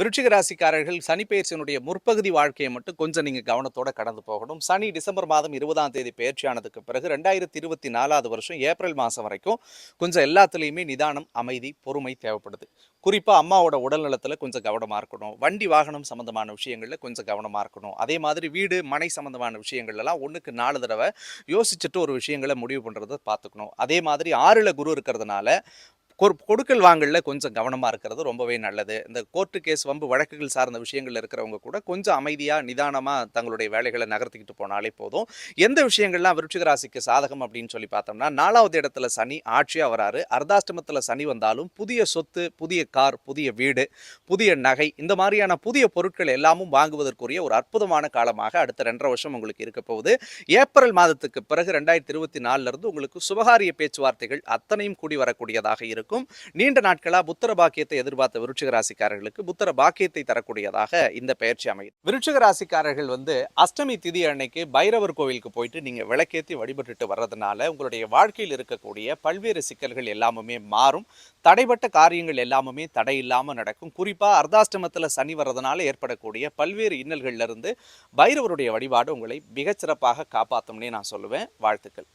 விருச்சிக ராசிக்காரர்கள் சனிப்பெயர்ச்சியினுடைய முற்பகுதி வாழ்க்கையை மட்டும் கொஞ்சம் நீங்க கவனத்தோட கடந்து போகணும். சனி டிசம்பர் மாதம் இருபதாம் தேதி பெயர்ச்சியானதுக்கு பிறகு ரெண்டாயிரத்தி இருபத்தி நாலாவது வருஷம் ஏப்ரல் மாதம் வரைக்கும் கொஞ்சம் எல்லாத்துலேயுமே நிதானம் அமைதி பொறுமை தேவைப்படுது. குறிப்பாக அம்மாவோட உடல்நலத்தில் கொஞ்சம் கவனமா இருக்கணும். வண்டி வாகனம் சம்மந்தமான விஷயங்களில் கொஞ்சம் கவனமா இருக்கணும். அதே மாதிரி வீடு மனை சம்மந்தமான விஷயங்கள்லாம் எல்லாம் நாலு தடவை யோசிச்சுட்டு ஒரு விஷயங்களை முடிவு பண்றதை பார்த்துக்கணும். அதே மாதிரி ஆறுல குரு இருக்கிறதுனால கொடுக்கல் வாங்கலில் கொஞ்சம் கவனமாக இருக்கிறது ரொம்பவே நல்லது. இந்த கோர்ட்டு கேஸ் வம்பு வழக்குகள் சார்ந்த விஷயங்கள் இருக்கிறவங்க கூட கொஞ்சம் அமைதியாக நிதானமாக தங்களுடைய வேலைகளை நகர்த்திக்கிட்டு போனாலே போதும். எந்த விஷயங்கள்லாம் விருட்சிக ராசிக்கு சாதகம் அப்படின்னு சொல்லி பார்த்தோம்னா நாலாவது இடத்துல சனி ஆட்சியாக வராரு. அர்த்தாஷ்டமத்தில் சனி வந்தாலும் புதிய சொத்து புதிய கார் புதிய வீடு புதிய நகை இந்த மாதிரியான புதிய பொருட்கள் எல்லாமும் வாங்குவதற்குரிய ஒரு அற்புதமான காலமாக அடுத்த ரெண்டரை வருஷம் உங்களுக்கு இருக்க போகுது. ஏப்ரல் மாதத்துக்கு பிறகு ரெண்டாயிரத்தி இருபத்தி நாலுலேருந்து உங்களுக்கு சுபகாரிய பேச்சுவார்த்தைகள் அத்தனையும் கூடி வரக்கூடியதாக இருக்கும். நீண்ட நாட்களா புத்தர பாக்கியத்தை எதிர்பார்த்த விருட்சிக ராசிக்காரர்களுக்கு புத்தர பாக்கியத்தை தரக்கூடியதாக இந்த பயிற்சி அமையும் விருட்சிக ராசிக்காரர்கள் வந்து அஷ்டமி திதி அன்னைக்கு பைரவர் கோவிலுக்கு போயிட்டு நீங்க விளக்கேத்தி வழிபட்டுட்டு வர்றதுனால உங்களுடைய வாழ்க்கையில் இருக்கக்கூடிய பல்வேறு சிக்கல்கள் எல்லாமுமே மாறும். தடைப்பட்ட காரியங்கள் எல்லாமுமே தடை இல்லாமல் நடக்கும். குறிப்பா அர்த்தாஷ்டமத்துல சனி வர்றதுனால ஏற்படக்கூடிய பல்வேறு இன்னல்கள்ல இருந்து பைரவருடைய வழிபாடு உங்களை மிகச்சிறப்பாக காப்பாற்றும்னே நான் சொல்லுவேன். வாழ்த்துக்கள்.